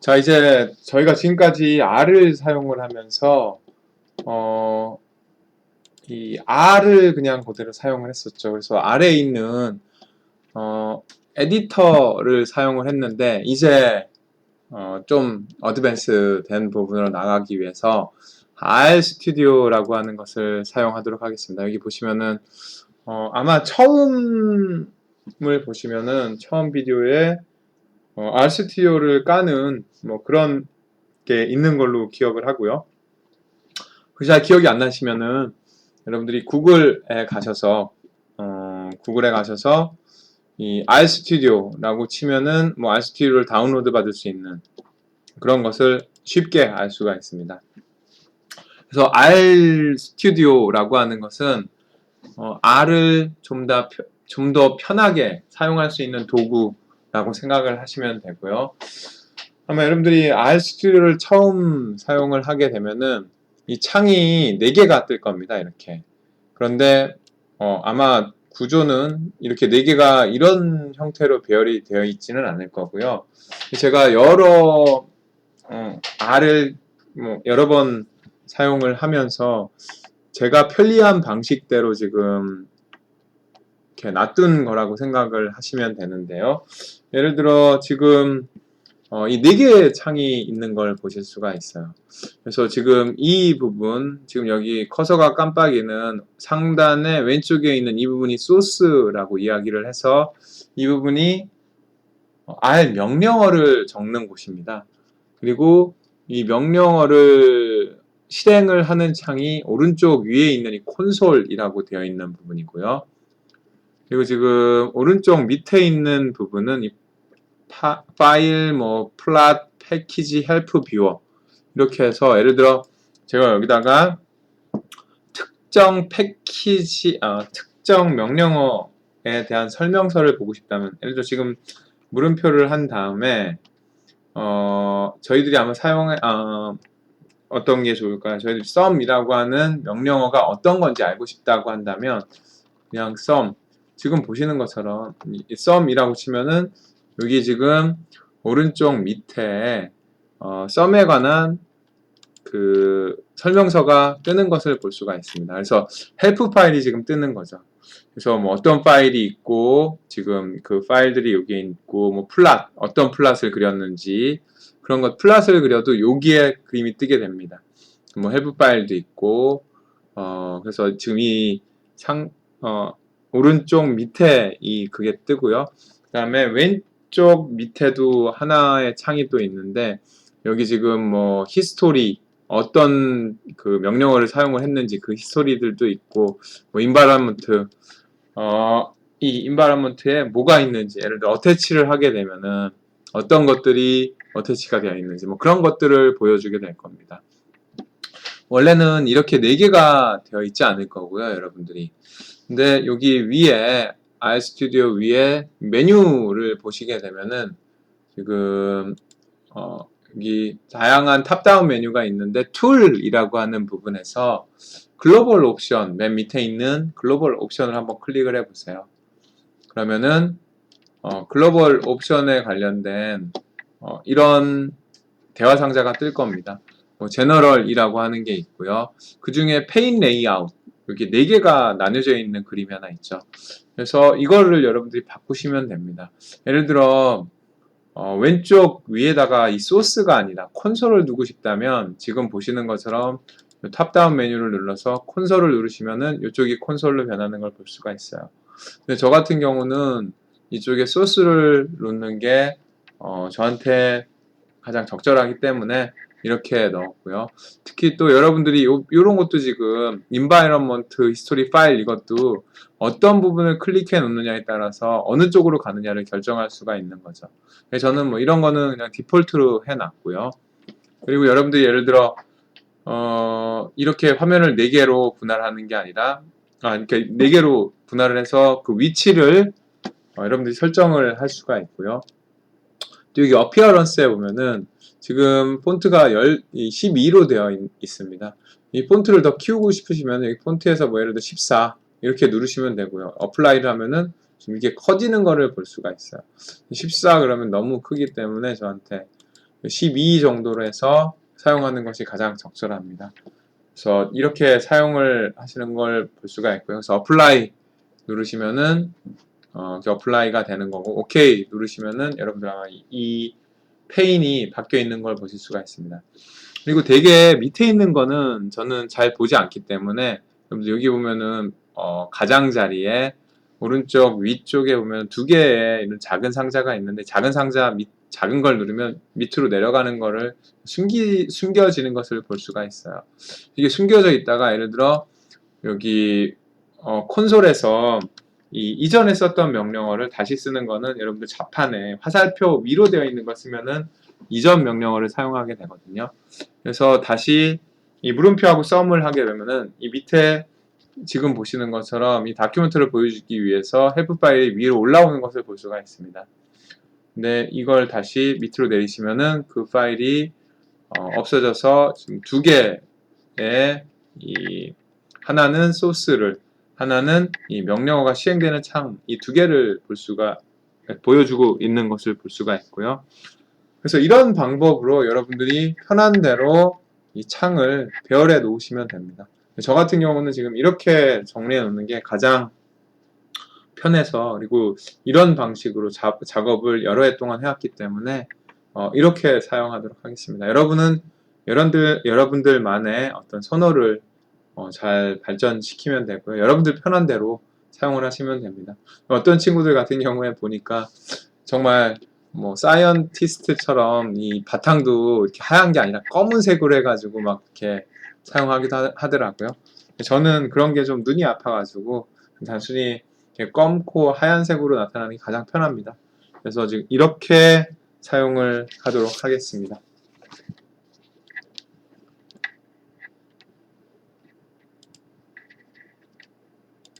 자, 이제 저희가 지금까지 R을 사용을 하면서, 어, 이 R을 그냥 그대로 사용을 했었죠. 그래서 R에 있는, 어, 에디터를 사용을 했는데, 이제, 어, 좀 어드밴스 된 부분으로 나가기 위해서 R 스튜디오라고 하는 것을 사용하도록 하겠습니다. 여기 보시면은, 어, 아마 처음을 보시면은, 처음 비디오에 어, RStu디오를 까는 뭐 그런 게 있는 걸로 기억을 하고요. 혹시 잘 기억이 안 나시면은 여러분들이 구글에 가셔서 어, 구글에 가셔서 이 RStudio라고 치면은 뭐 RStudio를 다운로드 받을 수 있는 그런 것을 쉽게 알 수가 있습니다. 그래서 RStudio라고 하는 것은 어, R을 좀 더 좀더 편하게 사용할 수 있는 도구 라고 생각을 하시면 되고요. 아마 여러분들이 R 스튜디오를 처음 사용을 하게 되면은 이 창이 4개가 뜰 겁니다. 이렇게. 그런데 어, 아마 구조는 이렇게 4개가 이런 형태로 배열이 되어 있지는 않을 거고요. 제가 여러 어, R을 뭐 여러 번 사용을 하면서 제가 편리한 방식대로 지금 이렇게 놔둔 거라고 생각을 하시면 되는데요. 예를 들어 지금 어, 이 네 개의 창이 있는 걸 보실 수가 있어요. 그래서 지금 이 부분, 지금 여기 커서가 깜빡이는 상단의 왼쪽에 있는 이 부분이 소스라고 이야기를 해서 이 부분이 R 명령어를 적는 곳입니다. 그리고 이 명령어를 실행을 하는 창이 오른쪽 위에 있는 이 콘솔이라고 되어 있는 부분이고요. 그리고 지금 오른쪽 밑에 있는 부분은 이 파, 파일, 뭐 플랫, 패키지, 헬프 뷰어 이렇게 해서 예를 들어 제가 여기다가 특정 패키지, 아, 특정 명령어에 대한 설명서를 보고 싶다면 예를 들어 지금 물음표를 한 다음에 어, 저희들이 아마 사용해 어, 어떤 게 좋을까요? 저희들이 sum이라고 하는 명령어가 어떤 건지 알고 싶다고 한다면 그냥 sum 지금 보시는 것처럼 이 sum이라고 치면은 여기 지금 오른쪽 밑에 어, 썸에 관한 그 설명서가 뜨는 것을 볼 수가 있습니다. 그래서 헬프 파일이 지금 뜨는 거죠. 그래서 뭐 어떤 파일이 있고 지금 그 파일들이 여기에 있고 뭐 플랫 어떤 플랫을 그렸는지 그런 것 플랫을 그려도 여기에 그림이 뜨게 됩니다. 뭐 헬프 파일도 있고 어 그래서 지금 이상어 오른쪽 밑에 이 그게 뜨고요. 그 다음에 왼쪽 밑에도 하나의 창이 또 있는데 여기 지금 뭐 히스토리 어떤 그 명령어를 사용을 했는지 그 히스토리들도 있고 뭐 인바라먼트 어, 이 인바라먼트에 뭐가 있는지 예를 들어 어태치를 하게 되면은 어떤 것들이 어태치가 되어 있는지 뭐 그런 것들을 보여주게 될 겁니다. 원래는 이렇게 네 개가 되어 있지 않을 거고요, 여러분들이. 근데 여기 위에 RStudio 위에 메뉴를 보시게 되면은 지금 어 여기 다양한 탑다운 메뉴가 있는데 툴이라고 하는 부분에서 글로벌 옵션 맨 밑에 있는 글로벌 옵션을 한번 클릭을 해 보세요. 그러면은 어, 글로벌 옵션에 관련된 어, 이런 대화 상자가 뜰 겁니다. 뭐 제너럴이라고 하는 게 있고요. 그 중에 페인 레이아웃 여기 네 개가 나뉘어져 있는 그림이 하나 있죠. 그래서 이거를 여러분들이 바꾸시면 됩니다. 예를 들어 어, 왼쪽 위에다가 이 소스가 아니라 콘솔을 두고 싶다면 지금 보시는 것처럼 탑다운 메뉴를 눌러서 콘솔을 누르시면은 이쪽이 콘솔로 변하는 걸 볼 수가 있어요. 근데 저 같은 경우는 이쪽에 소스를 놓는 게 어, 저한테 가장 적절하기 때문에 이렇게 넣었고요. 특히 또 여러분들이 요, 런 것도 지금 environment history 파일 이것도 어떤 부분을 클릭해 놓느냐에 따라서 어느 쪽으로 가느냐를 결정할 수가 있는 거죠. 저는 뭐 이런 거는 그냥 디폴트로 해 놨고요. 그리고 여러분들이 예를 들어 어, 이렇게 화면을 4개로 분할하는 게 아니라 아, 이렇게 4개로 분할을 해서 그 위치를 어, 여러분들이 설정을 할 수가 있고요. 또 여기 어피어런스에 보면은 지금 폰트가 12로 되어 있, 습니다 이 폰트를 더 키우고 싶으시면 여기 폰트에서 뭐 예를 들어 14 이렇게 누르시면 되고요. 어플라이를 하면은 좀 이게 커지는 거를 볼 수가 있어요. 14 그러면 너무 크기 때문에 저한테 12 정도로 해서 사용하는 것이 가장 적절합니다. 그래서 이렇게 사용을 하시는 걸 볼 수가 있고요. 그래서 어플라이 누르시면은 어, 어플라이가 되는 거고 오케이 누르시면은 여러분들 아마 이- 이 페인이 바뀌어 있는 걸 보실 수가 있습니다. 그리고 되게 밑에 있는 거는 저는 잘 보지 않기 때문에 여기 보면은 어, 가장자리에 오른쪽 위쪽에 보면 두 개의 이런 작은 상자가 있는데 작은 상자 밑 작은 걸 누르면 밑으로 내려가는 거를 숨기 숨겨지는 것을 볼 수가 있어요. 이게 숨겨져 있다가 예를 들어 여기 어, 콘솔에서 이 이전에 썼던 명령어를 다시 쓰는 거는 여러분들 자판에 화살표 위로 되어 있는 걸 쓰면은 이전 명령어를 사용하게 되거든요. 그래서 다시 이 물음표하고 썸을 하게 되면은 이 밑에 지금 보시는 것처럼 이 다큐멘트를 보여주기 위해서 헬프 파일이 위로 올라오는 것을 볼 수가 있습니다. 근데 이걸 다시 밑으로 내리시면은 그 파일이 어, 없어져서 지금 두 개의 이 하나는 소스를 하나는 이 명령어가 시행되는 창 이 두 개를 볼 수가 보여주고 있는 것을 볼 수가 있고요. 그래서 이런 방법으로 여러분들이 편한 대로 이 창을 배열해 놓으시면 됩니다. 저 같은 경우는 지금 이렇게 정리해 놓는 게 가장 편해서 그리고 이런 방식으로 자- 작업을 여러 해 동안 해왔기 때문에 어, 이렇게 사용하도록 하겠습니다. 여러분은 여러분들 여러분들만의 어떤 선호를 어, 잘 발전시키면 되고요. 여러분들 편한 대로 사용을 하시면 됩니다. 어떤 친구들 같은 경우에 보니까 정말 뭐 사이언티스트처럼 이 바탕도 이렇게 하얀 게 아니라 검은색으로 해가지고 막 이렇게 사용하기도 하- 하더라고요. 저는 그런 게 좀 눈이 아파가지고 단순히 검고 하얀색으로 나타나는 게 가장 편합니다. 그래서 지금 이렇게 사용을 하도록 하겠습니다.